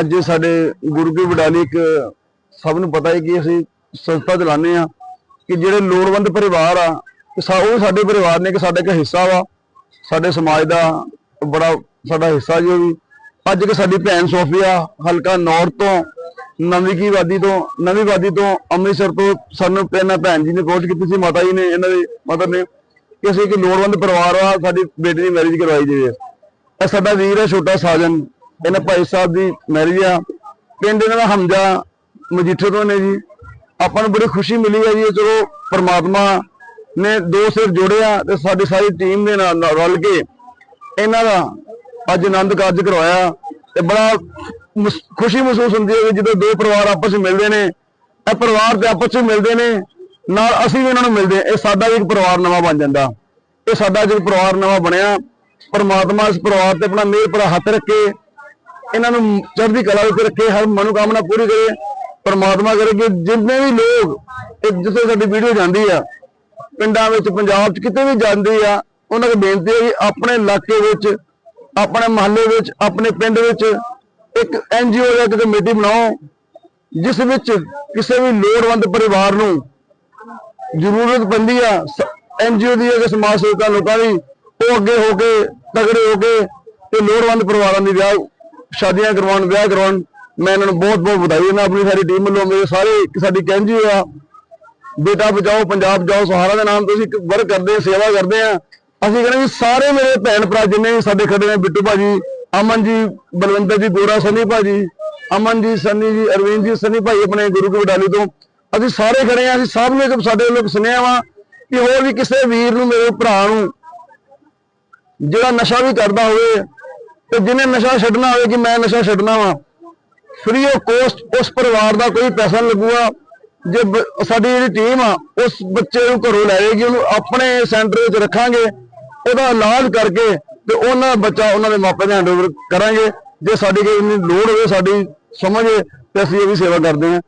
ਅੱਜ ਸਾਡੇ ਗੁਰੂ ਕੀ ਵਡਾਲੀ ਇੱਕ ਸਭ ਨੂੰ ਪਤਾ ਹੈ ਕਿ ਅਸੀਂ ਸੰਸਥਾ ਚਲਾਉਂਦੇ ਆ ਕਿ ਜਿਹੜੇ ਲੋੜਵੰਦ ਪਰਿਵਾਰ ਆ ਉਹ ਸਾਡੇ ਪਰਿਵਾਰ ਨੇ, ਕਿ ਸਾਡਾ ਇੱਕ ਹਿੱਸਾ ਵਾ, ਸਾਡੇ ਸਮਾਜ ਦਾ ਬੜਾ ਸਾਡਾ ਹਿੱਸਾ ਜੀ ਵੀ। ਅੱਜ ਕਿ ਸਾਡੀ ਭੈਣ ਸੋਫੀਆ ਹਲਕਾ ਨੌਰਥ ਤੋਂ ਨਵੀਂ ਕੀ ਵਾਦੀ ਤੋਂ ਨਵੀਂ ਵਾਦੀ ਤੋਂ ਅੰਮ੍ਰਿਤਸਰ ਤੋਂ ਸਾਨੂੰ ਪਹਿਲਾਂ ਭੈਣ ਜੀ ਨੇ ਕੋਚ ਕੀਤੀ ਸੀ, ਮਾਤਾ ਜੀ ਨੇ ਇਹਨਾਂ ਦੇ ਮਦਰ ਨੇ, ਕਿ ਅਸੀਂ ਇੱਕ ਲੋੜਵੰਦ ਪਰਿਵਾਰ ਆ, ਸਾਡੀ ਬੇਟੀ ਦੀ ਮੈਰਿਜ ਕਰਵਾਈ ਜਾਵੇ। ਇਹ ਸਾਡਾ ਵੀਰ ਹੈ, ਛੋਟਾ ਸਾਜਨ। ਇਹਨਾਂ ਭਾਈ ਸਾਹਿਬ ਦੀ ਮੈਰਿਜ ਆ। ਪਿੰਡ ਇਹਨਾਂ ਦਾ ਹਮਜਾ, ਮਜੀਠੇ ਤੋਂ ਨੇ ਜੀ। ਆਪਾਂ ਨੂੰ ਬੜੀ ਖੁਸ਼ੀ ਮਿਲੀ ਹੈ ਜੀ ਚਲੋ ਪਰਮਾਤਮਾ ਨੇ ਦੋ ਸਿਰ ਜੋੜਿਆ ਤੇ ਸਾਡੀ ਸਾਰੀ ਟੀਮ ਦੇ ਨਾਲ ਰਲ ਕੇ ਇਹਨਾਂ ਦਾ ਅੱਜ ਆਨੰਦ ਕਾਰਜ ਕਰਵਾਇਆ ਤੇ ਬੜਾ ਖੁਸ਼ੀ ਮਹਿਸੂਸ ਹੁੰਦੀ ਹੈ ਕਿ ਜਦੋਂ ਦੋ ਪਰਿਵਾਰ ਆਪਸ ਵਿੱਚ ਮਿਲਦੇ ਨੇ, ਇਹ ਪਰਿਵਾਰ ਤੇ ਆਪਸ ਵਿੱਚ ਮਿਲਦੇ ਨੇ, ਨਾਲ ਅਸੀਂ ਵੀ ਇਹਨਾਂ ਨੂੰ ਮਿਲਦੇ, ਇਹ ਸਾਡਾ ਵੀ ਇੱਕ ਪਰਿਵਾਰ ਨਵਾਂ ਬਣ ਜਾਂਦਾ। ਇਹ ਸਾਡਾ ਜੋ ਪਰਿਵਾਰ ਨਵਾਂ ਬਣਿਆ, ਪਰਮਾਤਮਾ ਇਸ ਪਰਿਵਾਰ ਤੇ ਆਪਣਾ ਮਿਹਰ ਭਰਾ ਹੱਥ ਰੱਖੇ ਇਹਨਾਂ ਨੂੰ ਚੜ੍ਹਦੀ ਕਲਾ ਵਿੱਚ ਰੱਖੇ, ਹਰ ਮਨੋਕਾਮਨਾ ਪੂਰੀ ਕਰੇ, ਪਰਮਾਤਮਾ ਕਰੇ ਕਿ ਜਿੰਨੇ ਵੀ ਲੋਕ ਇਹ ਜਿੱਥੇ ਸਾਡੀ ਵੀਡੀਓ ਜਾਂਦੀ ਆ, ਪਿੰਡਾਂ ਵਿੱਚ, ਪੰਜਾਬ 'ਚ ਕਿਤੇ ਵੀ ਜਾਂਦੀ ਆ, ਉਹਨਾਂ ਨੂੰ ਬੇਨਤੀ ਹੈ ਕਿ ਆਪਣੇ ਇਲਾਕੇ ਵਿੱਚ, ਆਪਣੇ ਮਹੱਲੇ ਵਿੱਚ, ਆਪਣੇ ਪਿੰਡ ਵਿੱਚ ਇੱਕ ਐਨਜੀਓ ਜਾਂ ਇੱਕ ਕਮੇਟੀ ਬਣਾਓ, ਜਿਸ ਵਿੱਚ ਕਿਸੇ ਵੀ ਲੋੜਵੰਦ ਪਰਿਵਾਰ ਨੂੰ ਜ਼ਰੂਰਤ ਪੈਂਦੀ ਆ ਐਨਜੀਓ ਦੀ ਜਾਂ ਸਮਾਜ ਸੇਵਕਾਂ ਲੋਕਾਂ ਦੀ, ਉਹ ਅੱਗੇ ਹੋ ਕੇ, ਤਗੜੇ ਹੋ ਕੇ ਤੇ ਲੋੜਵੰਦ ਪਰਿਵਾਰਾਂ ਦੀ ਵਿਆਹ ਸ਼ਾਦੀਆਂ ਕਰਵਾਉਣ, ਵਿਆਹ ਕਰਵਾਉਣ, ਮੈਂ ਇਹਨਾਂ ਨੂੰ ਬਹੁਤ ਬਹੁਤ ਵਧਾਈ ਦਿੰਦਾ, ਆਪਣੀ ਸਾਰੀ ਟੀਮ ਵੱਲੋਂ, ਮੇਰੇ ਸਾਰੇ ਇੱਕ ਸਾਡੀ ਕੈਨਜੀ ਆ ਬੇਟਾ ਬਚਾਓ, ਪੰਜਾਬ ਜਾਓ ਸਹਾਰਾ ਦੇ ਨਾਮ ਤੋਂ ਅਸੀਂ ਵਰਕ ਕਰਦੇ ਸੇਵਾ ਕਰਦੇ ਹਾਂ। ਅਸੀਂ ਕਹਿੰਦੇ ਵੀ ਸਾਰੇ ਮੇਰੇ ਭੈਣ ਭਰਾ ਜਿੰਨੇ ਵੀ ਸਾਡੇ ਖੜੇ ਨੇ, ਬਿੱਟੂ ਭਾਜੀ, ਅਮਨ ਜੀ, ਬਲਵੰਦਰ ਜੀ, ਗੋਰਾ, ਸਨੀ ਭਾਜੀ, ਅਮਨ ਜੀ, ਸਨੀ ਜੀ, ਅਰਵਿੰਦ ਜੀ, ਸਨੀ ਭਾਈ ਆਪਣੇ ਗੁਰੂ ਕੀ ਵਡਾਲੀ ਤੋਂ। ਅਸੀਂ ਸਾਰੇ ਖੜੇ ਹਾਂ, ਅਸੀਂ ਸਭ ਨੂੰ ਇੱਕ ਸਾਡੇ ਵੱਲੋਂ ਸੁਨੇਹਾ ਵਾ, ਕਿ ਹੋਰ ਵੀ ਕਿਸੇ ਵੀਰ ਨੂੰ, ਮੇਰੇ ਭਰਾ ਨੂੰ, ਜਿਹੜਾ ਨਸ਼ਾ ਵੀ ਕਰਦਾ ਹੋਵੇ ਤੇ ਜਿਹਨੇ ਨਸ਼ਾ ਛੱਡਣਾ ਹੋਵੇ ਕਿ ਮੈਂ ਨਸ਼ਾ ਛੱਡਣਾ ਵਾ ਫ੍ਰੀ ਆਫ ਕੋਸਟ ਉਸ ਪਰਿਵਾਰ ਦਾ ਕੋਈ ਪੈਸਾ ਨਹੀਂ ਲੱਗੂਗਾ। ਜੇ ਸਾਡੀ ਜਿਹੜੀ ਟੀਮ ਆ, ਉਸ ਬੱਚੇ ਨੂੰ ਘਰੋਂ ਲੈ ਜਾਏਗੀ, ਉਹਨੂੰ ਆਪਣੇ ਸੈਂਟਰ ਵਿੱਚ ਰੱਖਾਂਗੇ, ਉਹਦਾ ਇਲਾਜ ਕਰਕੇ ਤੇ ਉਹਨਾਂ ਬੱਚਾ ਉਹਨਾਂ ਦੇ ਮਾਪੇ ਦੇ ਹੈਂਡਓਵਰ ਕਰਾਂਗੇ। ਜੇ ਸਾਡੀ ਕੋਈ ਇੰਨੀ ਲੋੜ ਹੋਵੇ, ਸਾਡੀ ਸਮਝ ਤੇ ਅਸੀਂ ਇਹ ਵੀ ਸੇਵਾ ਕਰਦੇ ਹਾਂ।